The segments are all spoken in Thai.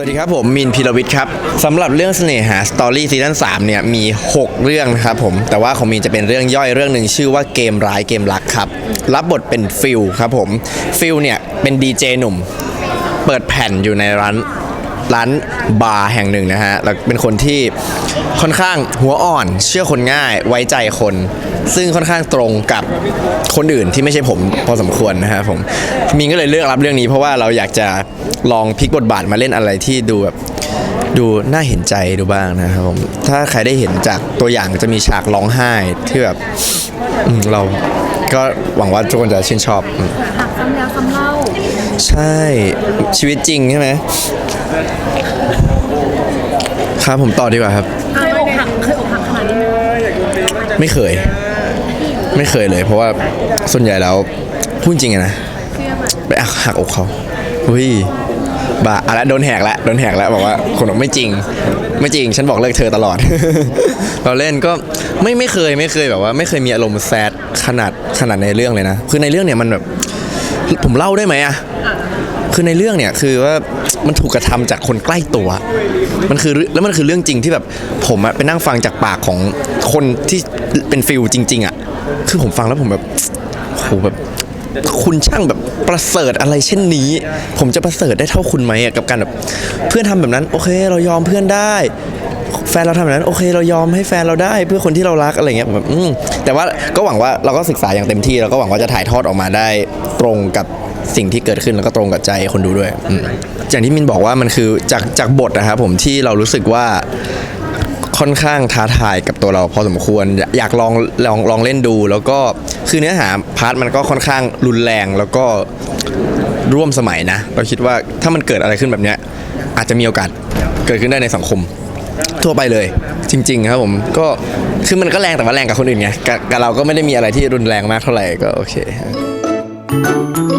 วัสดีครับผมมินพีรวิทย์ครับสำหรับเรื่องเสน่หาสตอรี่ซีซั่น3เนี่ยมี 6 เรื่องนะครับผมแต่ว่าของมินจะเป็นเรื่องย่อยเรื่องหนึ่งชื่อว่าเกมร้ายเกมรักครับ รับบทเป็นฟิลครับผมฟิลเนี่ยเป็นดีเจหนุ่ม เปิดแผ่นอยู่ในร้าน ร้านบาร์แห่งหนึ่งนะฮะแล้วเป็นคนที่ค่อนข้างหัวอ่อน เชื่อคนง่ายไว้ใจคน ซึ่งค่อนข้างตรงกับคนอื่นที่ไม่ใช่ผมพอสมควรนะฮะผมมินก็เลยเลือกรับเรื่องนี้ เพราะว่าเราอยากจะลองพลิกบทบาทมาเล่นอะไรที่ดูแบบดูน่าเห็นใจดูบ้างนะครับผมถ้าใครได้เห็นจากตัวอย่างจะมีฉากร้องไห้ที่แบบอืมเราก็หวังว่าทุกคนจะชื่นชอบอืมหักซ้ำแล้วซ้ำเล่าใช่ชีวิตจริงใช่ไหม ครับผมต่อดีกว่าครับ เคยอกหักเคยอกหักขนาดนี้ไหมไม่เคย ไม่เคยเลย เพราะว่าส่วนใหญ่แล้วพูดจริงอะนะไมไปหักอกเขาอุ้ยบ้าอะไรโดนแหกแล้วโดนแหกแล้วบอกว่าคนบอกไม่จริง ไม่จริง ฉันบอกเลิกเธอตลอด เราเล่นก็ไม่ไม่เคยไม่เคยแบบว่า ไม่เคยมีอารมณ์แซดขนาดขนาดในเรื่องเลยนะคือในเรื่องเนี่ยมันแบบผมเล่าได้ไหมอะ คือในเรื่องเนี่ยคือว่ามันถูกกระทำจากคนใกล้ตัว มันคือแล้วมันคือเรื่องจริงที่แบบผมอะไปนั่งฟังจากปากของคนที่เป็นฟิลจริง ๆอะคือผมฟังแล้วผมแบบโหแบบคุณช่างแบบประเสริฐอะไรเช่นนี้ ผมจะประเสริฐได้เท่าคุณไหมอะกับการแบบเพื่อนทำแบบนั้น โอเค เรายอมเพื่อนได้ แฟนเราทำแบบนั้นโอเค เรายอมให้แฟนเราได้เพื่อคนที่เรารักอะไรเงี้ยผมแบบอืมแต่ว่าก็หวังว่าเราก็ศึกษาอย่างเต็มที่แล้วก็หวังว่าจะถ่ายทอดออกมาได้ตรงกับ สิ่งที่เกิดขึ้นแล้วก็ตรงกับใจคนดูด้วยอืมอย่างที่มินบอกว่ามันคือจากจากบทนะครับผมที่เรารู้สึกว่าค่อนข้างท้าทายกับตัวเราพอสมควรอยากอยากลองลองลองเล่นดู แล้วก็คือเนื้อหาพาร์ทมันก็ค่อนข้างรุนแรงแล้วก็ร่วมสมัยนะ เราคิดว่าถ้ามันเกิดอะไรขึ้นแบบเนี้ยอาจจะมีโอกาสเกิดขึ้นได้ในสังคม ทั่วไปเลย จริง ๆ ครับผมก็คือมันก็แรงแต่ว่าแรงกับคนอื่นไงกับกับเราก็ไม่ได้มีอะไรที่รุนแรงมากเท่าไหร่ก็โอเคสนุก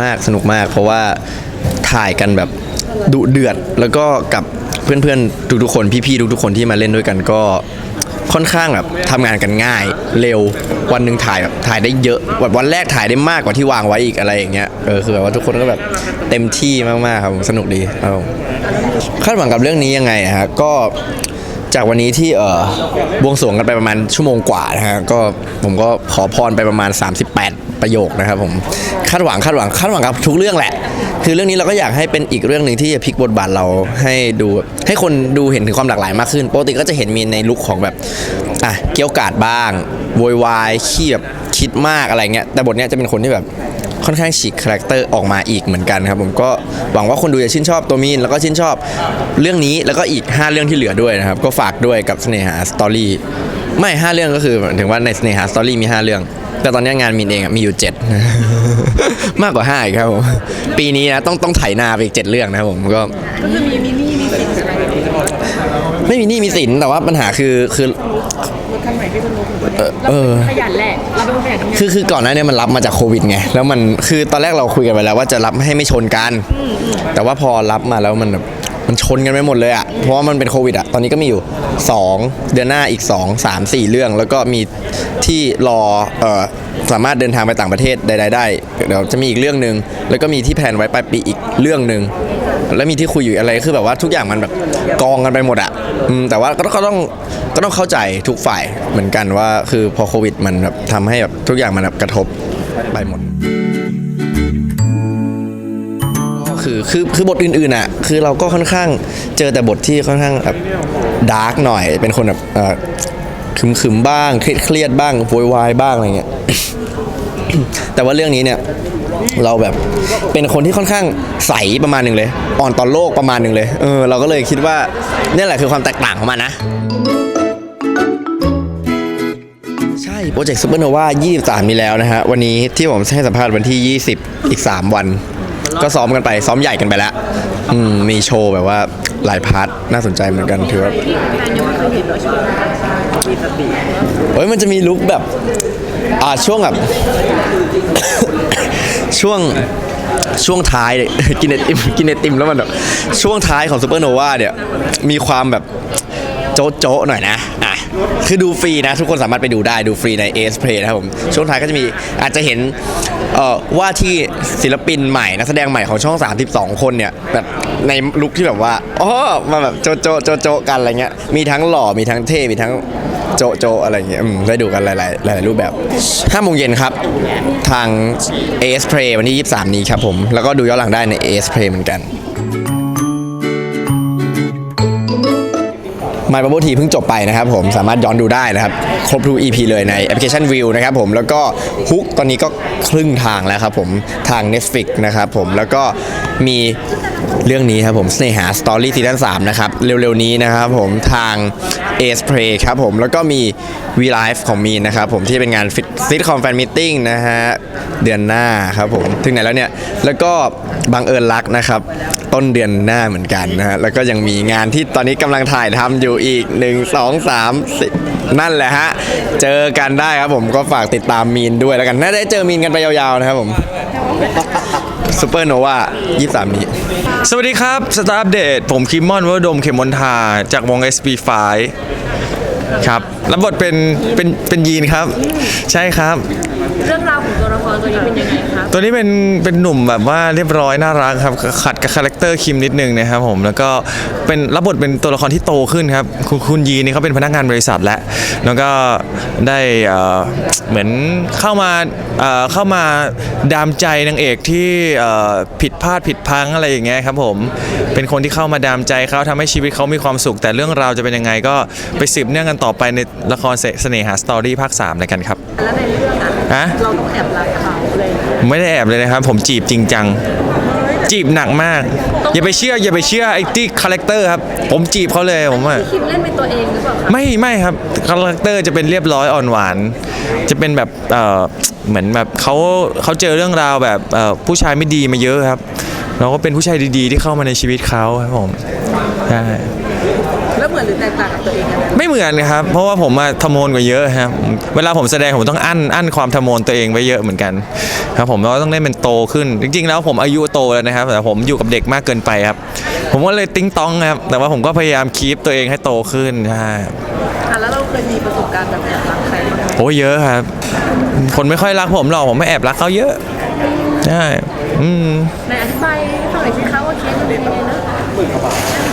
มากสนุกมาก เพราะว่าถ่ายกันแบบดุเดือด แล้วก็กับเพื่อนๆทุกๆคนพี่ๆทุกๆคนที่มาเล่นด้วยกันก็ค่อนข้างแบบทำงานกันง่ายเร็ววันหนึ่งถ่ายแบบถ่ายได้เยอะแบบวันแรกถ่ายได้มากกว่าที่วางไว้อีกอะไรอย่างเงี้ยเออคือแบบว่าทุกคนก็แบบเต็มที่มากๆครับสนุกดีครับคาดหวังกับเรื่องนี้ยังไงฮะก็ จากวันนี้ที่เออบวงสรวงกันไปประมาณชั่วโมงกว่านะฮะก็ผมก็ขอพรไปประมาณ 38 ประโยคนะครับผมคาดหวังคาดหวังคาดหวังกับทุกเรื่องแหละ คือเรื่องนี้เราก็อยากให้เป็นอีกเรื่องหนึ่งที่จะพลิกบทบาทเราให้ดูให้คนดูเห็นถึงความหลากหลายมากขึ้นปกติก็จะเห็นมีในลุคของแบบอะเกี่ยวกาดบ้างโวยวายขี้แบบคิดมากอะไรเงี้ยแต่บทเนี้ยจะเป็นคนที่แบบ ค่อนข้างฉีกคาแรคเตอร์ออกมาอีกเหมือนกันครับผมก็หวังว่าคนดูจะชื่นชอบตัวมีนแล้วก็ชื่นชอบเรื่องนี้แล้วก็อีก 5 เรื่องที่เหลือด้วยนะครับก็ฝากด้วยกับเสน่หาสตอรี่ไม่ 5 เรื่องก็คือหมายถึงว่าในเสน่หาสตอรี่มี 5 เรื่อง แต่ตอนนี้งานมินเองอะมีอยู่ 7 มากกว่า5อีกครับผมปีนี้นะต้องต้องไถนาไปอีก 7 เรื่องนะครับผมก็ก็คือมีมีหนี่มีสินใช่ไหมไม่มีหนี้มีสินแต่ว่าปัญหาคือคือ รถคันใหม่ที่คุณรู้เออเออ ขยันแหละเราเป็นคนขยันทำงานคือคือก่อนหน้าเนี้มันรับมาจากโควิดไงแล้วมันคือตอนแรกเราคุยกันไปแล้วว่าจะรับให้ไม่ชนกัน แต่ว่าพอรับมาแล้วมันแบบมันชนกันไปหมดเลยอะเพราะว่ามันเป็นโควิดอะตอนนี้ก็มีอยู่ 2 เดือนหน้าอีก 2 3 4 เรื่อง แล้วก็มีที่รอเอ่อสามารถเดินทางไปต่างประเทศใดๆได้เดี๋ยวจะมีอีกเรื่องหนึ่งแล้วก็มีที่แผนไว้ปลายปีอีกเรื่องหนึ่ง แล้วมีที่คุยอยู่อะไรคือแบบว่าทุกอย่างมันแบบกองกันไปหมดอะอืมแต่ว่าก็ก็ต้องก็ต้องเข้าใจทุกฝ่ายเหมือนกันว่าคือพอโควิดมันแบบทำให้แบบทุกอย่างมันแบบกระทบไปหมด ก็คือคือคือบทอื่นๆอะคือเราก็ค่อนข้างเจอแต่บทที่ค่อนข้างแบบดาร์กหน่อย เป็นคนแบบเอ่อขึมๆบ้างเครียดเครียดๆบ้างโวยวายบ้างอะไรเงี้ย แต่ว่าเรื่องนี้เนี่ย เราแบบเป็นคนที่ค่อนข้างใสประมาณหนึ่งเลย อ่อนต่อโลกประมาณหนึ่งเลยเออเราก็เลยคิดว่าเนี่ยแหละคือความแตกต่างของมันนะใช่โปรเจกต์ซูเปอร์โนวา23นี้แล้วนะฮะ วันนี้ที่ผมให้สัมภาษณ์วันที่ 20 อีก 3 วัน ก็ซ้อมกันไป ซ้อมใหญ่กันไปแล้ว อืม มีโชว์แบบว่าหลายพาร์ทน่าสนใจเหมือนกันถือว่าเคยเห็นเราชอบเฮ้ยมันจะมีลุคแบบ อ่าช่วงแบบ ช่วงช่วงท้ายเนี่ย กินไอติมกินไอติมแล้วมันแบบช่วงท้ายของซูเปอร์โนวาเนี่ยมีความแบบโจ๊ะโจ๊ะหน่อยนะอะคือดูฟรีนะ ทุกคนสามารถไปดูได้ดูฟรีใน AS Play นะครับผมช่วงท้ายก็จะมีอาจจะเห็นเอ่อว่าที่ศิลปินใหม่นักแสดงใหม่ของช่อง 32 คนเนี่ยแบบในลุคที่แบบว่าอ๋อมาแบบโจ๊ะโจ๊ะโจ๊ะโจ๊ะกันอะไรเงี้ยมีทั้งหล่อมีทั้งเท่ มีทั้ง โจโจอะไรเงี้ยอืมได้ดูกันหลายๆหลายๆรูปแบบ5โมงเย็นครับ ทาง AS Play วันที่ 23 นี้ครับผม แล้วก็ดูย้อนหลังได้ใน AS Play เหมือนกัน My Bubble Tea เพิ่งจบไปนะครับผมสามารถย้อนดูได้นะครับ ครบทุก EP เลยในแอปพลิเคชัน View นะครับผมแล้วก็ฮุกตอนนี้ก็ครึ่งทางแล้วครับผมทาง Netflix นะครับผมแล้วก็ มีเรื่องนี้ครับผมเสน่หาสตอรี่ซีซั่น3นะครับ เร็วๆนี้นะครับผมทาง a s p r a y ครับผมแล้วก็มี V Live ของมีนนะครับผมที่เป็นงานซิทคอมแฟนมิทติ้งนะฮะ เดือนหน้าครับผม ถึงไหนแล้วเนี่ย แล้วก็บังเอิญรักนะครับ ต้นเดือนหน้าเหมือนกันนะฮะ แล้วก็ยังมีงานที่ตอนนี้กำลังถ่ายทำอยู่อีก 1 2 3 4นั่นแหละฮะ เจอกันได้ครับผมก็ฝากติดตามมีนด้วยแล้วกันน่าจะได้เจอมีนกันไปยาวๆนะครับผม ซูเปอร์โนวา23 นี้ สวัสดีครับสตาร์อัปเดตผมคิมมอนวดมเขมมนทาจากวง SP5 ครับรับบทเป็นเป็นเป็นยีนครับ ใช่ครับ เรื่อง ราวขอตัวนี้เป็นยังไงครับตัวนี้เป็นเป็นหนุ่มแบบว่าเรียบร้อยน่ารักครับขัดกับคาแรคเตอร์คิมนิดนึงนะครับผมแล้วก็เป็นรับบทเป็นตัวละครที่โตขึ้นครับคุณคุณยีนี่เขาเป็นพนักงานบริษัทแล้วแล้วก็ได้เอ่อเหมือนเข้ามาเอ่อเข้ามาดามใจนางเอกที่เอ่อผิดพลาดผิดพลังอะไรอย่างเงี้ยครับผมเป็นคนที่เข้ามาดามใจเขาทำให้ชีวิตเขามีความสุข แต่เรื่องราวจะเป็นยังไงก็ไปสืบเนื่องกันต่อไปในละครเสเสน่หาสตอรี่ภาค3เลยกันครับ แล้วในเรื่องอะฮะเราต้องแอบรักเขาเลยผมไม่ได้แอบเลยนะครับ ผมจีบจริงจัง จีบหนักมาก อย่าไปเชื่อ อย่าไปเชื่อไอ้ที่คาแรคเตอร์ครับ ผมจีบเขาเลยผมว่าคิมเล่นเป็นตัวเองหรือเปล่าครับไม่ไม่ครับคาแรคเตอร์จะเป็นเรียบร้อยอ่อนหวาน จะเป็นแบบเออเหมือนแบบเขาเขาเจอเรื่องราวแบบเอ่อผู้ชายไม่ดีมาเยอะครับเราก็เป็นผู้ชายดีๆ ที่เข้ามาในชีวิตเขาครับผมใช่แล้วเหมือนหรือแตกต่างกับตัวเองยัง ไงไม่เหมือนครับ เพราะว่าผมมาทะโมนกว่าเยอะครับ เวลาผมแสดงผมต้องอั้นอั้นความทะโมนตัวเองไว้เยอะเหมือนกัน ครับผมแล้วก็ต้องเล่นเป็นโตขึ้น จริง ๆ แล้วผมอายุโตแล้วนะครับ แต่ผมอยู่กับเด็กมากเกินไปครับ ผมก็เลยติ้งต้องครับ แต่ว่าผมก็พยายามคีปตัวเองให้โตขึ้นใช่อะแล้วเราเคยมีประสบการณ์แบบแอบรักใครบ้างไหมโอ้เยอะครับ คนไม่ค่อยรักผมหรอกผมไม่แอบรักเขาเยอะใช่อืมในอธิบายให้ฟังหน่อยสิคะว่าเคสมันเป็นยังไงนะ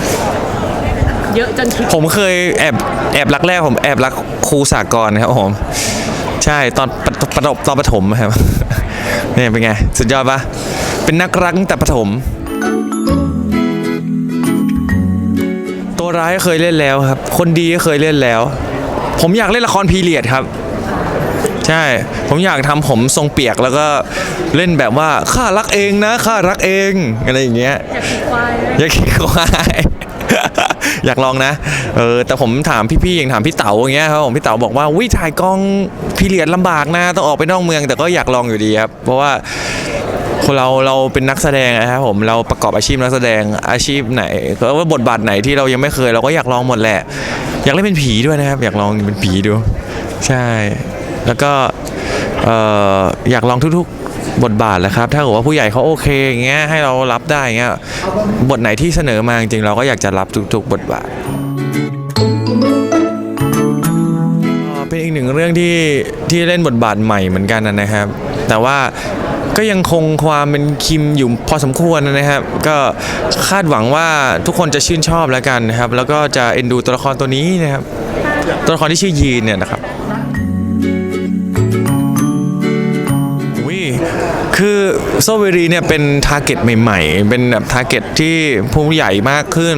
เยอะจนคิดผมเคยแอบแอบรักแรกผมแอบรักครูสากลครับผม ใช่ตอนปฐประถมตอนประถมครับเนี่ยเป็นไง สุดยอดปะเป็นนักรักตั้งแต่ประถม ตัวร้ายก็เคยเล่นแล้วครับ คนดีก็เคยเล่นแล้ว ผมอยากเล่นละครพีเรียดครับใช่ ผมอยากทำผมทรงเปียกแล้วก็เล่นแบบว่าข้ารักเองนะข้ารักเองอะไรอย่างเงี้ย อยากขี่ควายไหมอยากขี่ควาย อยากลองนะเออแต่ผมถามพี่ๆอย่างถามพี่เต๋าอย่างเงี้ยครับผมพี่เต๋าบอกว่าวิถ่ายกล้องพีเรียดลำบากนะต้องออกไปนอกเมือง แต่ก็อยากลองอยู่ดีครับเพราะว่าคนเราเราเป็นนักแสดงนะครับผมเราประกอบอาชีพนักแสดงอาชีพไหนก็ว่าบทบาทไหนที่เรายังไม่เคย เราก็อยากลองหมดแหละ อยากเล่นเป็นผีด้วยนะครับ อยากลองเป็นผีดู ใช่ แล้วก็อออยากลองทุกๆ บทบาทแหละครับ ถ้าเกิดว่าผู้ใหญ่เขาโอเคอย่างเงี้ยให้เรารับได้อย่างเงี้ยบทไหนที่เสนอมาจริงๆเราก็อยากจะรับทุกๆ บทบาทเป็นอีกหนึ่งเรื่องที่ที่เล่นบทบาทใหม่เหมือนกันนะครับ แต่ว่าก็ยังคงความเป็นคิมอยู่พอสมควรนะครับ ก็คาดหวังว่าทุกคนจะชื่นชอบแล้วกันนะครับ แล้วก็จะเอ็นดูตัวละครตัวนี้นะครับ ตัวละครที่ชื่อยีนเนี่ยนะครับ คือโซเวรีเนี่ยเป็นทาร์เก็ตใหม่ๆ เป็นแบบทาร์เก็ตที่ผู้ใหญ่มากขึ้น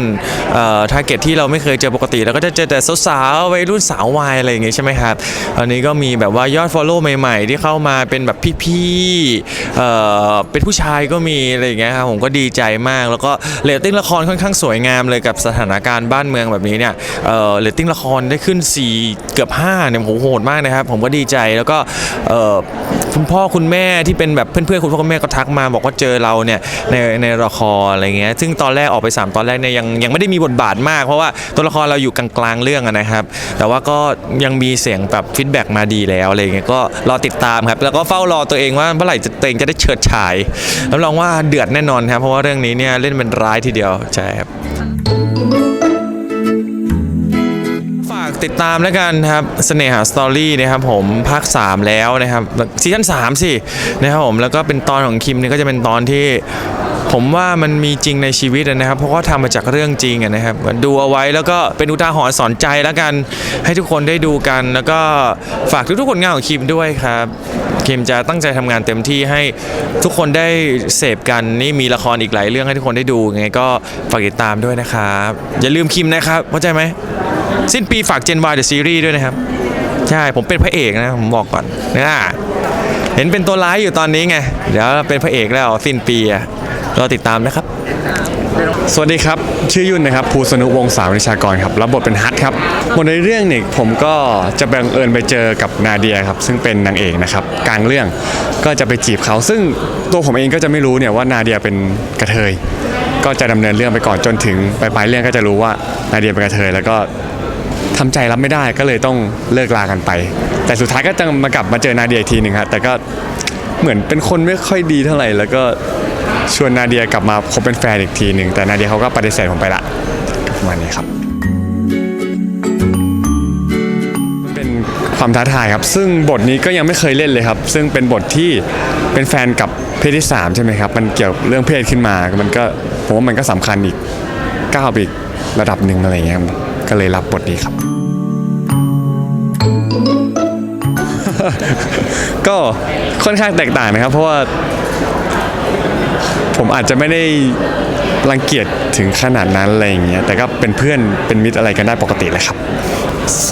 เอ่อทาร์เก็ตที่เราไม่เคยเจอปกติแล้วก็จะเจอแต่สาวๆวัยรุ่นสาววายอะไรอย่างเงี้ยใช่ไหมครับอันนี้ก็มีแบบว่ายอด Follow ใหม่ ๆ ที่เข้ามาเป็นแบบพี่ๆเอ่อเป็นผู้ชายก็มีอะไรอย่างเงี้ยครับผมก็ดีใจมาก แล้วก็เรตติ้งละครค่อนข้างสวยงามเลยกับสถานการณ์บ้านเมืองแบบนี้เนี่ยเอ่อเรตติ้งละครได้ขึ้น 4 เกือบ5เนี่ยโหโหดมากนะครับผมก็ดีใจแล้วก็เอ่อคุณพ่อคุณแม่ที่เป็นแบบเพื่อนพื่อนๆคุณพ่อคุณแม่ก็ทักมาบอกว่าเจอเราเนี่ยในในละครอะไรเงี้ยซึ่งตอนแรกออกไป 3 ตอนแรกเนี่ยยังยังไม่ได้มีบทบาทมาก เพราะว่าตัวละครเราอยู่กลางๆเรื่องอะนะครับ แต่ว่าก็ยังมีเสียงแบบฟีดแบ็กมาดีแล้วอะไรเงี้ยก็รอติดตามครับ แล้วก็เฝ้ารอตัวเองว่าเมื่อไหร่จะตัวเองจะได้เฉิดฉายรับรองว่าเดือดแน่นอนครับเพราะว่าเรื่องนี้เนี่ยเล่นเป็นร้ายทีเดียวใช่ครับ ติดตามแล้วกันครับเสน่หาสตอรี่นะครับผมภาค 3 แล้วนะครับซีซั่น3สินะครับผมแล้วก็เป็นตอนของคิมเนี่ยก็จะเป็นตอนที่ผมว่ามันมีจริงในชีวิตนะครับ เพราะว่าทำมาจากเรื่องจริงนะครับดูเอาไว้แล้วก็เป็นอุทาหรณ์สอนใจแล้วกัน ให้ทุกคนได้ดูกัน แล้วก็ฝากทุกๆผลงานของคิมด้วยครับคิมจะตั้งใจทำงานเต็มที่ให้ทุกคนได้เสพกันนี่มีละครอีกหลายเรื่องให้ทุกคนได้ดูไงก็ฝากติดตามด้วยนะครับ อย่าลืมคิมนะครับเข้าใจไหม สิ้นปีฝาก Gen Y The Series ด้วยนะครับ ใช่ ผมเป็นพระเอกนะ ผมบอกก่อนนะเห็นเป็นตัวร้ายอยู่ตอนนี้ไง เดี๋ยวเป็นพระเอกแล้วสิ้นปีอะรอติดตามนะครับ สวัสดีครับ ชื่อยุ่นนะครับภูสนุวงศาวิชากรครับรับบทเป็นฮัทครับบทในเรื่องเนี่ยผมก็จะบังเอิญไปเจอกับนาเดียครับซึ่งเป็นนางเอกนะครับกลางเรื่องก็จะไปจีบเขา ซึ่งตัวผมเองก็จะไม่รู้เนี่ยว่านาเดียเป็นกระเทย ก็จะดำเนินเรื่องไปก่อนจนถึงปลายๆเรื่องก็จะรู้ว่านาเดียเป็นกระเทยแล้วก็ ทำใจรับไม่ได้ก็เลยต้องเลิกลากันไป แต่สุดท้ายก็จะมากลับมาเจอนาเดียอีกทีหนึ่งครับแต่ก็เหมือนเป็นคนไม่ค่อยดีเท่าไหร่แล้วก็ชวนนาเดียกลับมาคบเป็นแฟนอีกทีหนึ่งแต่นาเดียเขาก็ปฏิเสธผมไปละประมาณนี้ครับมันเป็นความท้าทายครับ ซึ่งบทนี้ก็ยังไม่เคยเล่นเลยครับ ซึ่งเป็นบทที่เป็นแฟนกับเพศที่สามใช่ไหมครับมันเกี่ยวเรื่องเพศขึ้นมา มันก็ผมว่ามันก็สำคัญอีกก้าวอีกระดับหนึ่งอะไรอย่างเงี้ย ก็เลยรับบทนี้ครับ ก็ค่อนข้างแตกต่างนะครับ เพราะว่าผมอาจจะไม่ได้รังเกียจถึงขนาดนั้นอะไรอย่างเงี้ยแต่ก็เป็นเพื่อนเป็นมิตรอะไรกันได้ปกติเลยครับ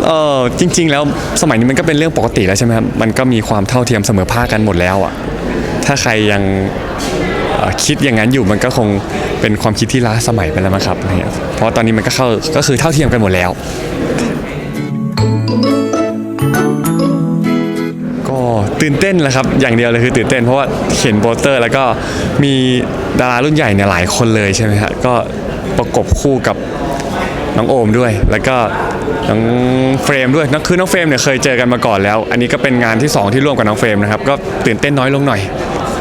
เออจริง ๆ แล้วสมัยนี้มันก็เป็นเรื่องปกติแล้วใช่ไหมครับมันก็มีความเท่าเทียมเสมอภาคกันหมดแล้วอะถ้าใครยัง คิดอย่างนั้นอยู่มันก็คงเป็นความคิดที่ล้าสมัยไปแล้วมั้งครับเนี่ยเพราะตอนนี้มันก็เข้าก็คือเท่าเทียมกันหมดแล้ว ก็ตื่นเต้นแหละครับ อย่างเดียวเลยคือตื่นเต้นเพราะว่าเห็นโปสเตอร์ แล้วก็มีดารารุ่นใหญ่เนี่ยหลายคนเลยใช่ไหมฮะก็ประกบคู่กับน้องโอมด้วย แล้วก็น้องเฟรมด้วยนั่นคือน้องเฟรมเนี่ยเคยเจอกันมาก่อนแล้ว อันนี้ก็เป็นงานที่สองที่ร่วมกับน้องเฟรมนะครับ ก็ตื่นเต้นน้อยลงหน่อย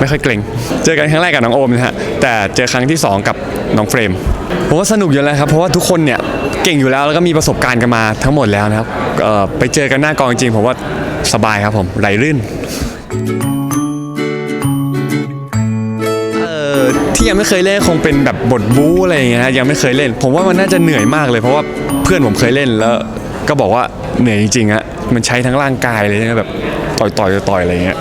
ไม่ค่อยเกรงเจอกันครั้งแรกกับน้องโอมนะฮะแต่เจอครั้งที่สองกับน้องเฟรมผมว่าสนุกอยู่แล้วครับเพราะว่าทุกคนเนี่ยเก่งอยู่แล้วแล้วก็มีประสบการณ์กันมาทั้งหมดแล้วนะครับไปเจอกันหน้ากองจริงผมว่าสบายครับผมไหลลื่นที่ยังไม่เคยเล่นคงเป็นแบบบทบู๊อะไรอย่างเงี้ยฮะยังไม่เคยเล่น ผมว่ามันน่าจะเหนื่อยมากเลย เพราะว่าเพื่อนผมเคยเล่นแล้วก็บอกว่าเหนื่อยจริงๆฮะมันใช้ทั้งร่างกายเลยนะแบบต่อยต่อยๆต่อยๆอะไรเงี้ย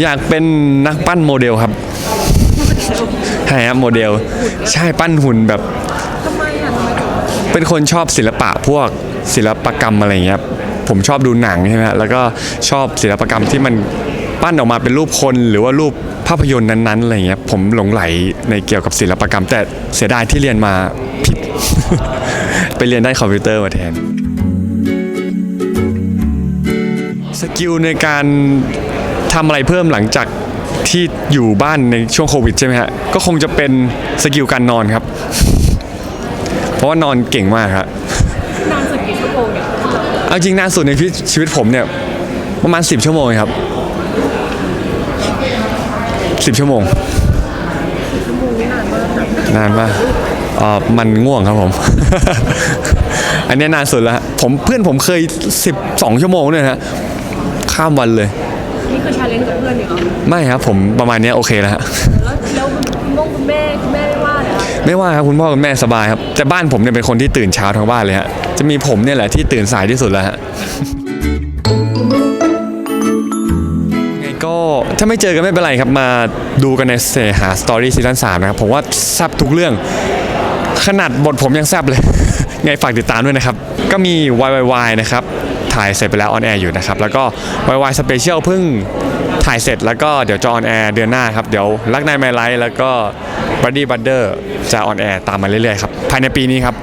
อยากเป็นนักปั้นโมเดลครับใช่ครับโมเดล ใช่ปั้นหุ่นแบบ เป็นคนชอบศิลปะพวกศิลปกรรมอะไรเงี้ยผมชอบดูหนังใช่ไหมฮะแล้วก็ชอบศิลปกรรมที่มันปั้นออกมาเป็นรูปคนหรือว่ารูปภาพยนตร์นั้นๆอะไรเงี้ยผมหลงไหลในเกี่ยวกับศิลปกรรม แต่เสียดายที่เรียนมาผิด ไปเรียนได้คอมพิวเตอร์มาแทนสกิลในการ ทำอะไรเพิ่มหลังจากที่อยู่บ้านในช่วงโควิดใช่ไหมฮะ ก็คงจะเป็นสกิลการนอนครับ เพราะว่านอนเก่งมากครับนานสุดกี่ชั่วโมงเนี่ยเอาจริงนานสุดในชีวิตผมเนี่ยประมาณ 10 ชั่วโมงเองครับ 10 ชั่วโมง ชั่วโมงนี่นานมากนะนานมากเอ่อมันง่วงครับผม อันเนี้ยนานสุดแล้วฮะผมเพื่อนผมเคย 12 ชั่วโมงเนี่ยนะฮะข้ามวันเลย นี่คือชาเลนจ์กับเพื่อนอยู่เหรอไม่ครับผมประมาณเนี้ยโอเคแล้วฮะ แล้วแล้วคุณพ่อคุณแม่คุณแม่ไม่ว่าเลยคะไม่ว่าครับคุณพ่อคุณแม่สบายครับ แต่บ้านผมเนี่ยเป็นคนที่ตื่นเช้าทั้งบ้านเลยฮะจะมีผมเนี่ยแหละที่ตื่นสายที่สุดแล้วฮะไงก็ถ้าไม่เจอกันไม่เป็นไรครับมาดูกันในเสหาสตอรี่ซีซั่นสามนะครับ ผมว่าแซบทุกเรื่อง ขนาดบทผมยังแซบเลย ไงฝากติดตามด้วยนะครับ ก็มี YYY นะครับ ถ่ายเสร็จไปแล้วออนแอร์อยู่นะครับ แล้วก็ YY Special เพิ่งถ่ายเสร็จแล้วก็เดี๋ยวจะออนแอร์เดือนหน้าครับ เดี๋ยวรักนายไมไลท์แล้วก็ Buddy Butter จะออนแอร์ตามมาเรื่อยๆครับ ภายในปีนี้ครับ